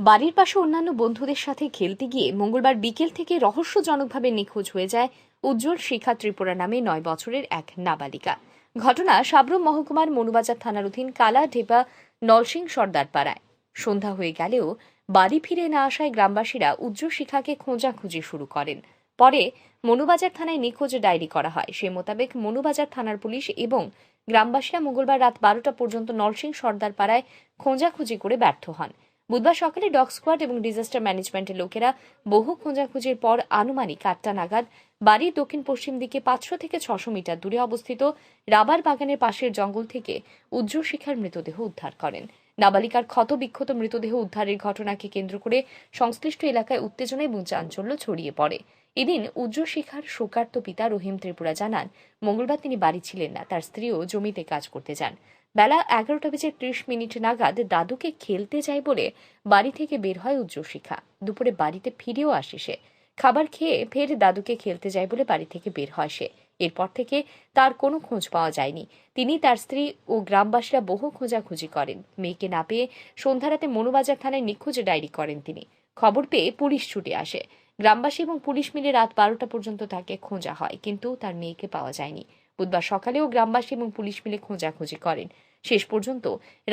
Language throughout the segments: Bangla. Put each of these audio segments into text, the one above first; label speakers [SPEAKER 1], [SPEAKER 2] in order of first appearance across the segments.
[SPEAKER 1] বাড়ির পাশে অন্যান্য বন্ধুদের সাথে খেলতে গিয়ে মঙ্গলবার বিকেল থেকে রহস্যজনকভাবে নিখোঁজ হয়ে যায় উজ্জ্বল শিখা ত্রিপুরা নামে নয় বছরের এক নাবালিকা। ঘটনা সাবরুম মহকুমার মনুবাজার থানার অধীন কালা ঢেপা নলসিং সর্দার পাড়ায় সন্ধ্যা হয়ে গেলেও বাড়ি ফিরে না আসায় গ্রামবাসীরা উজ্জ্বল শিখাকে খোঁজাখুঁজি শুরু করেন। পরে মনুবাজার থানায় নিখোঁজ ডায়েরি করা হয়। সে মোতাবেক মনুবাজার থানার পুলিশ এবং গ্রামবাসীরা মঙ্গলবার রাত বারোটা পর্যন্ত নলসিং সর্দার পাড়ায় খোঁজাখুঁজি করে ব্যর্থ হন। বুধবার সকালে ডগ স্কোয়াড এবং ডিজাস্টার ম্যানেজমেন্টের লোকেরা বহু খোঁজাখুঁজির পর আনুমানিক আটটা নাগাদ বাড়ির দক্ষিণ পশ্চিম দিকে পাঁচশো থেকে ছশো মিটার দূরে অবস্থিত রাবার বাগানের পাশের জঙ্গল থেকে উজ্জ্বল শিখার মৃতদেহ উদ্ধার করেন। নাবালিকার ক্ষত বিক্ষত মৃতদেহ উদ্ধারের ঘটনাকে কেন্দ্র করে সংশ্লিষ্ট এলাকায় উত্তেজনা এবং চাঞ্চল্য ছড়িয়ে পড়ে। এদিন উজ্জ্বল শিখার শোকার্ত পিতা রহিম ত্রিপুরা জানান, মঙ্গলবার তিনি বাড়ি ছিলেন না, তার স্ত্রীও জমিতে কাজ করতে যান। বেলা এগারোটা বেজে ত্রিশ মিনিট নাগাদ দাদুকে খেলতে যায় বলে বাড়ি থেকে বের হয় উজ্জ্বল শিখা দুপুরে বাড়িতে ফিরেও আসে সে। খাবার খেয়ে ফের দাদুকে খেলতে যায় বলে বাড়ি থেকে বের হয় সে। এরপর থেকে তার কোনো খোঁজ পাওয়া যায়নি। তিনি তার স্ত্রী ও গ্রামবাসীরা বহু খোঁজাখুঁজি করেন। মেয়েকে না পেয়ে সন্ধ্যারাতে মনুবাজার থানায় নিখোঁজ ডায়েরি করেন তিনি। খবর পেয়ে পুলিশ ছুটে আসে। গ্রামবাসী এবং পুলিশ মিলে রাত বারোটা পর্যন্ত তাকে খোঁজা হয়, কিন্তু তার মেয়েকে পাওয়া যায়নি। বুধবার সকালেও গ্রামবাসী এবং পুলিশ মিলে খোঁজাখুঁজি করেন। শেষ পর্যন্ত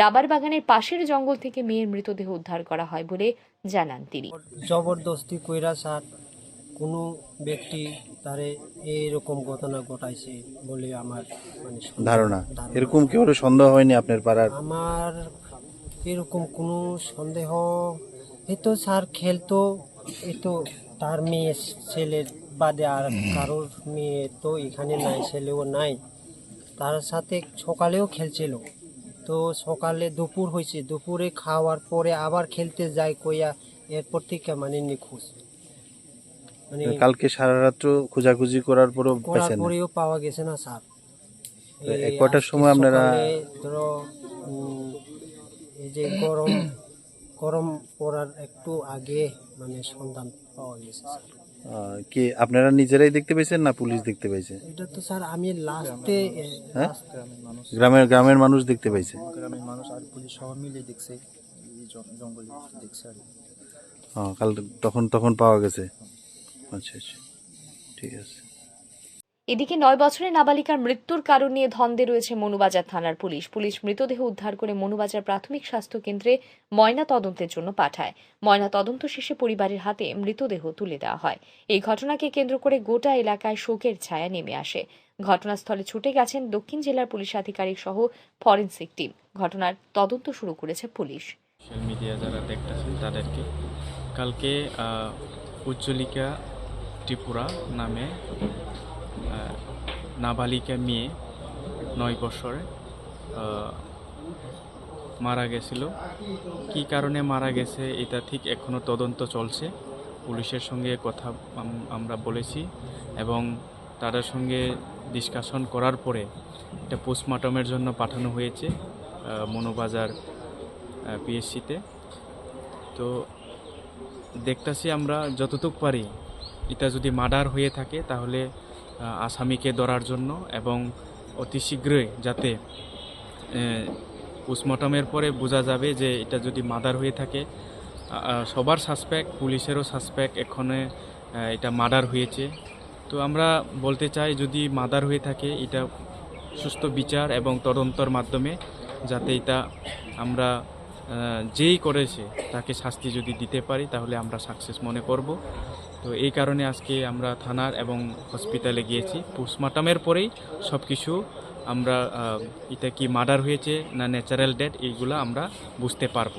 [SPEAKER 1] রাবার বাগানের পাশের জঙ্গল থেকে মেয়ের মৃতদেহ উদ্ধার করা হয় বলে জানান তিনি।
[SPEAKER 2] জবরদস্তি কইরা স্যার কোনো ব্যক্তি তারে এরকম ঘটনা ঘটাইছে বলে আমার মানে
[SPEAKER 3] ধারণা? এরকম কেউ সন্দেহ হয়নি আপনার পাড়ার?
[SPEAKER 2] আমার এরকম কোনো সন্দেহ এই তো স্যার খেলতো এই তো তার মেয়ে ছেলের বাদে আর কারোর মেয়ে তো এখানে নাই ছেলেও নাই। তার সাথে সকালেও খেলছিল। তো সকালে দুপুর হয়েছে। দুপুরে খাওয়ার পরে আবার খেলতে যায় কইয়া এরপর থেকে মানে নিখোঁজ। মানে
[SPEAKER 3] কালকে সারা রাত্র খোঁজাখুঁজি করার পরও
[SPEAKER 2] করার পরেও পাওয়া গেছে না স্যার।
[SPEAKER 3] কটার সময় আপনারা
[SPEAKER 2] ধরো এই যে গরম গরম পড়ার একটু আগে মানে সন্ধান পাওয়া গেছে স্যার।
[SPEAKER 3] কি আপনারা নিজেরাই দেখতে পেয়েছেন না পুলিশ দেখতে পাইছে?
[SPEAKER 2] এটা তো স্যার আমি লাস্টে
[SPEAKER 3] হ্যাঁ গ্রামের গ্রামের মানুষ দেখতে পাইছে।
[SPEAKER 4] গ্রামের মানুষ আর পুলিশ সব মিলে দেখছে জঙ্গলে দেখছে আর
[SPEAKER 3] কাল তখন তখন পাওয়া গেছে। আচ্ছা আচ্ছা। ঠিক আছে।
[SPEAKER 1] এদিকে নয় বছরের নাবালিকার মৃত্যুর কারণ নিয়ে ধন্দে রয়েছে মনুবাজার থানার পুলিশ। পুলিশ মৃতদেহ উদ্ধার করে মনুবাজার প্রাথমিক স্বাস্থ্য কেন্দ্রে ময়না তদন্তের জন্য পাঠায়। ময়না তদন্ত শেষে পরিবারের হাতে মৃতদেহ তুলে দেওয়া হয়। এই ঘটনাকে কেন্দ্র করে গোটা এলাকায় শোকের ছায়া নেমে আসে। ঘটনাস্থলে ছুটে গেছেন দক্ষিণ জেলার পুলিশ আধিকারিক সহ ফরেনসিক টিম। ঘটনার তদন্ত শুরু করেছে পুলিশ।
[SPEAKER 5] সোশ্যাল মিডিয়া যারা দেখতেছেন তাদেরকে কালকে উজ্জ্বলিকা ত্রিপুরা নামে নাবালিকা মেয়ে, নয় বছরে মারা গেছিল। কি কারণে মারা গেছে এটা ঠিক এখনও তদন্ত চলছে। পুলিশের সঙ্গে কথা আমরা বলেছি এবং তাদের সঙ্গে ডিসকাশন করার পরে এটা পোস্টমর্টমের জন্য পাঠানো হয়েছে মনোবাজার পিএসসিতে তো দেখতেছি আমরা যতটুক পারি, এটা যদি মার্ডার হয়ে থাকে তাহলে আসামিকে ধরার জন্য এবং অতি শীঘ্রই যাতে পোস্টমর্টমের পরে বোঝা যাবে যে এটা যদি মাদার হয়ে থাকে সবার সাসপেক্ট পুলিশেরও সাসপেক্ট এখানে এটা মার্ডার হয়েছে। তো আমরা বলতে চাই, যদি মাদার হয়ে থাকে, এটা সুস্থ বিচার এবং তদন্তর মাধ্যমে যাতে এটা আমরা যেই করেছে, তাকে শাস্তি যদি দিতে পারি, তাহলে আমরা সাকসেস মনে করব। তো এই কারণে আজকে আমরা থানার এবং হসপিটালে গিয়েছি। পোস্টমর্টমের পরেই সব কিছু আমরা এটা কি মার্ডার হয়েছে না ন্যাচারাল ডেথ এইগুলো আমরা বুঝতে পারব।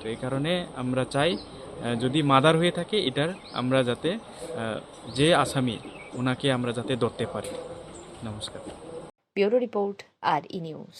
[SPEAKER 5] তো এই কারণে আমরা চাই যদি মার্ডার হয়ে থাকে, এটার আমরা যাতে যে আসামি, ওনাকে আমরা যাতে ধরতে পারি। নমস্কার।
[SPEAKER 1] Bureau report, R E news.